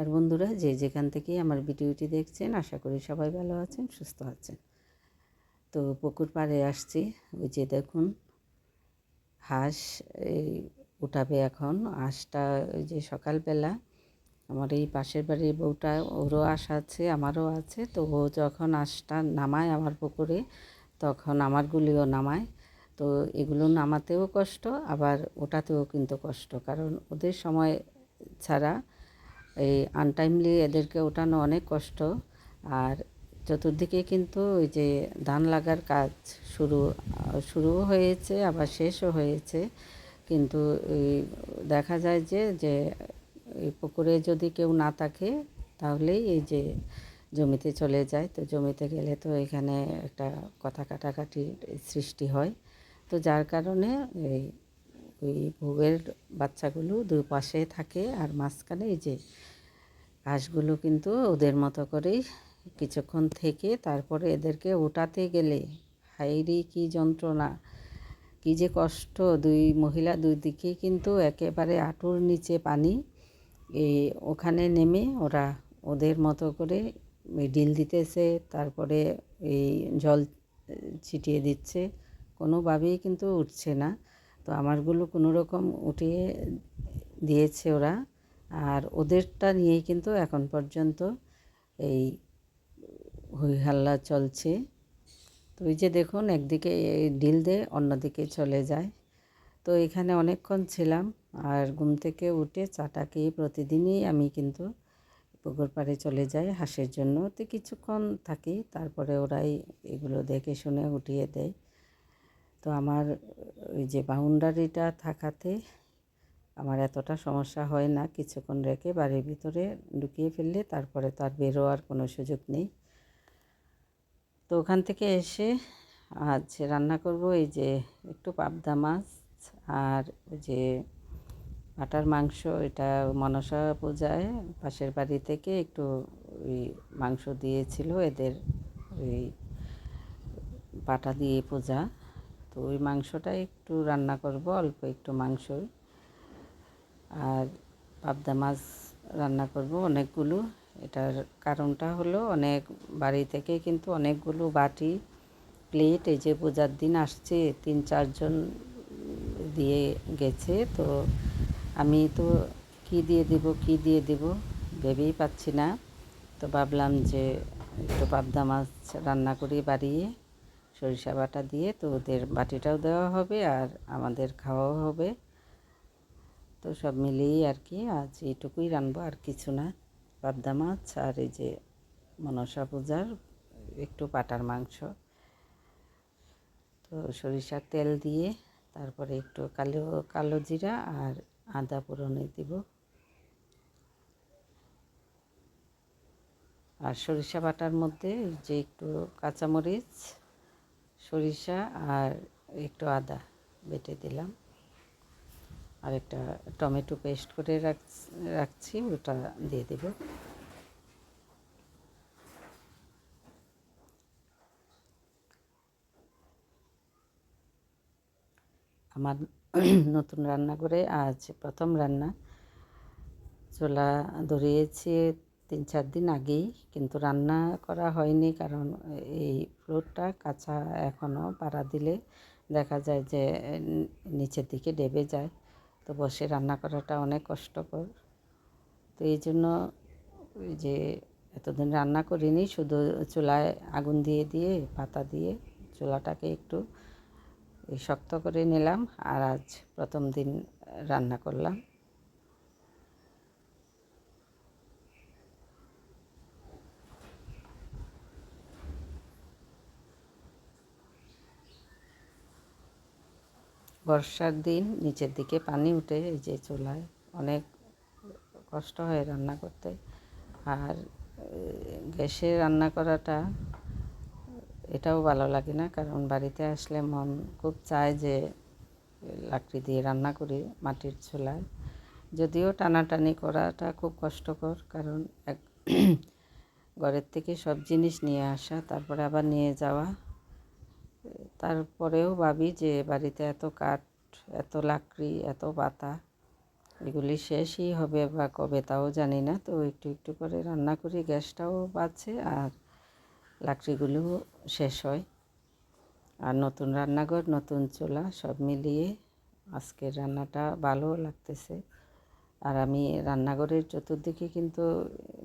নমস্কার বন্ধুরা, যে যেখান থেকে আমার ভিডিওটি দেখছেন, আশা করি সবাই ভালো আছেন, সুস্থ আছেন। তো পুকুর পাড়ে আসছি, ওই যে দেখুন, হাঁস, এই উঠাবে এখন। হাঁসটা ওই যে সকালবেলা আমার এই পাশের বাড়ির বউটা, ওরও আশা আছে, আমারও আছে। তো ও যখন হাঁসটা নামায় আমার পুকুরে, তখন আমারগুলিও নামায়। তো এগুলো নামাতেও কষ্ট, আবার ওটাতেও কিন্তু কষ্ট। কারণ ওদের সময় ছাড়া এই আনটাইমলি এদেরকে ওঠানো অনেক কষ্ট। আর চতুর্দিকে কিন্তু ওই যে ধান লাগার কাজ শুরু, শুরুও হয়েছে, আবার শেষও হয়েছে। কিন্তু দেখা যায় যে যে এই পুকুরে যদি কেউ না থাকে, তাহলেই এই যে জমিতে চলে যায়। তো জমিতে গেলে তো এখানে একটা কথা কাটাকাটির সৃষ্টি হয়। তো যার কারণে এই ওই ভোগের বাচ্চাগুলো দুই পাশে থাকে আর মাঝখানে এই যে হাঁসগুলো কিন্তু ওদের মতো করেই কিছুক্ষণ থেকে তারপরে এদেরকে ওটাতে গেলে হাইরি কি যন্ত্রণা, কি যে কষ্ট। দুই মহিলা দুই দিকে কিন্তু একেবারে আঁটুর নিচে পানি এই ওখানে নেমে ওরা ওদের মতো করে ডিল দিতেছে, তারপরে এই জল ছিটিয়ে দিচ্ছে। কোনোভাবেই কিন্তু উঠছে না। তো আমারগুলো কোনো রকম উঠিয়ে দিয়েছে ওরা। আর ওদেরটা নিয়েই কিন্তু এখন পর্যন্ত এই হাল্লা চলছে। তো ওই যে দেখুন, একদিকে ডিল দিয়ে অন্যদিকে চলে যায়। তো এখানে অনেকক্ষণ ছিলাম আর ঘুম থেকে উঠে চাটা খেয়ে প্রতিদিনই আমি কিন্তু পুকুর পাড়ে চলে যাই হাঁসের জন্য। তো কিছুক্ষণ থাকি, তারপরে ওরাই এগুলো দেখে শুনে উঠিয়ে দেয়। তো আমার, ওই যে বাউন্ডারিটা থাকাতে আমার এতটা সমস্যা হয় না কিছুক্ষণ রেখে বাড়ির ভিতরে ঢুকিয়ে ফেললে তারপরে তার বেরোয়ার কোনো সুযোগ নেই। তো ওখান থেকে এসে আজ রান্না করব এই যে একটু পাবদা মাছ আর যে পাটার মাংস, এটা মনসা পূজায় পাশের বাড়ি থেকে একটু ওই মাংস দিয়েছিল এদের ওই পাটা দিয়ে পূজা। তো ওই মাংসটা একটু রান্না করব, অল্প একটু মাংস আর পাবদা মাছ রান্না করব অনেকগুলো। এটার কারণটা হলো অনেক বাড়ি থেকে কিন্তু অনেকগুলো বাটি, প্লেট, এই যে পূজার দিন আসছে, তিন চারজন দিয়ে গেছে। তো আমি তো কি দিয়ে দিব, কি দিয়ে দিব ভেবেই পাচ্ছি না। তো ভাবলাম যে একটু পাবদা মাছ রান্না করি বাড়িয়ে। সরিষা বাটা দিয়ে তো ওদের বাটিটাও দেওয়া হবে আর আমাদের খাওয়াও হবে। তো সব মিলিয়েই আর কি আজ এইটুকুই রানবো আর কিছু না। পাবদা মাছ আর এই যে মনসা পূজার একটু পাটার মাংস। তো সরিষার তেল দিয়ে তারপরে একটু কালো কালো জিরা আর আদা পুরনে দিব। আর সরিষা বাটার মধ্যে যে একটু কাঁচামরিচ সরিষা আর একটু আদা বেটে দিলাম। আর একটা টমেটো পেস্ট করে রাখছি ওটা দিয়ে দেব। আমার নতুন রান্না করে আজ প্রথম রান্না। চোলা ধরিয়েছি তিন চার দিন আগেই কিন্তু রান্না করা হয়নি কারণ এই ফ্লোরটা কাঁচা এখনও পাড়া দিলে দেখা যায় যে নিচের দিকে ডেবে যায়। তো বসে রান্না করাটা অনেক কষ্টকর। তো এই জন্য যে এতদিন রান্না করিনি, শুধু চুলায় আগুন দিয়ে দিয়ে, পাতা দিয়ে চুলাটাকে একটু শক্ত করে নিলাম আর আজ প্রথম দিন রান্না করলাম। বর্ষার দিন নিচের দিকে পানি উঠে এই যে চুলায় অনেক কষ্ট হয় রান্না করতে। আর গ্যাসে রান্না করাটা এটাও ভালো লাগে না, কারণ বাড়িতে আসলে মন খুব চায় যে লাকড়ি দিয়ে রান্না করি মাটির চুলায়। যদিও টানাটানি করাটা খুব কষ্টকর, কারণ এক ঘরের থেকে সব জিনিস নিয়ে আসা, তারপরে আবার নিয়ে যাওয়া তারপরেও ভাবি যে বাড়িতে এত কাঠ, এত লাকড়ি, এত পাতা, এগুলি শেষই হবে বা কবে তাও জানি না। তো একটু একটু করে রান্না করি, গ্যাসটাও বাঁচে আর লাকড়িগুলোও শেষ হয়। আর নতুন রান্নাঘর, নতুন চুলা সব মিলিয়ে আজকের রান্নাটা ভালো লাগতেছে। আর আমি রান্নাঘরের চতুর্দিকে কিন্তু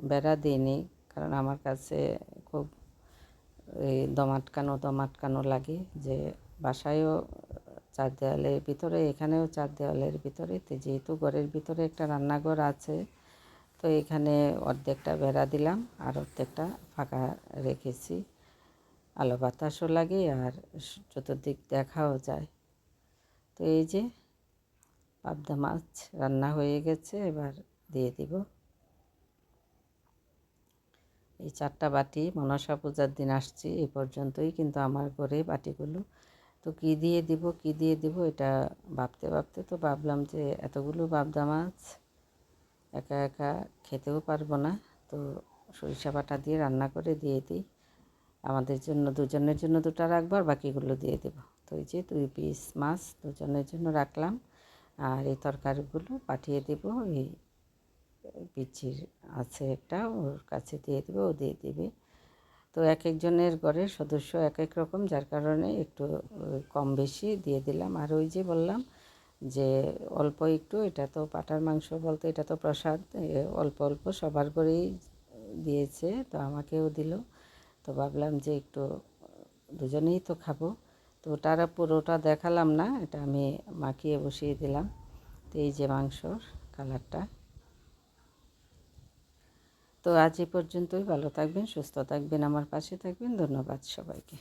বেড়া দিইনি, কারণ আমার কাছে এই দম আটকানো দম আটকানো লাগে যে বাসায়ও চার দেওয়ালের ভিতরে, এখানেও চার দেওয়ালের ভিতরে। তো যেহেতু ঘরের ভিতরে একটা রান্নাঘর আছে, তো এখানে অর্ধেকটা বেড়া দিলাম আর অর্ধেকটা ফাঁকা রেখেছি। আলো বাতাসও লাগে আর চতুর্দিক দেখাও যায়। তো এই যে পাবদা মাছ রান্না হয়ে গেছে, এবার দিয়ে দিব। এই চারটা বাটি মনসা পূজার দিন আসছি এই পর্যন্তই কিন্তু আমার ঘরে বাটিগুলো। তো কী দিয়ে দিব, কী দিয়ে দিব এটা ভাবতে ভাবতে তো ভাবলাম যে এতগুলো পাবদা মাছ একা একা খেতেও পারব না। তো সরিষা বাটা দিয়ে রান্না করে দিয়ে দিই। আমাদের জন্য, দুজনের জন্য দুটো রাখব আর বাকিগুলো দিয়ে দেবো। তো এই যে দুই পিস মাছ দুজনের জন্য রাখলাম। আর এই তরকারিগুলো পাঠিয়ে দেবো এই পিচির আছে একটা, ওর কাছে দিয়ে দেবে, ও দিয়ে দেবে। তো এক একজনের ঘরের সদস্য এক এক রকম, যার কারণে একটু কম বেশি দিয়ে দিলাম। আর ওই যে বললাম যে অল্প একটু, এটা তো পাটার মাংস বলতে, এটা তো প্রসাদ অল্প অল্প সবার করেই দিয়েছে, তো আমাকেও দিল। তো ভাবলাম যে একটু, দুজনেই তো খাব। তো ওটার পুরোটা দেখালাম না, এটা আমি মাখিয়ে বসিয়ে দিলাম। তো এই যে মাংসর কালারটা তো আজ এ পর্যন্তই। ভালো থাকবেন সুস্থ থাকবেন আমার পাশে থাকবেন। ধন্যবাদ সবাইকে।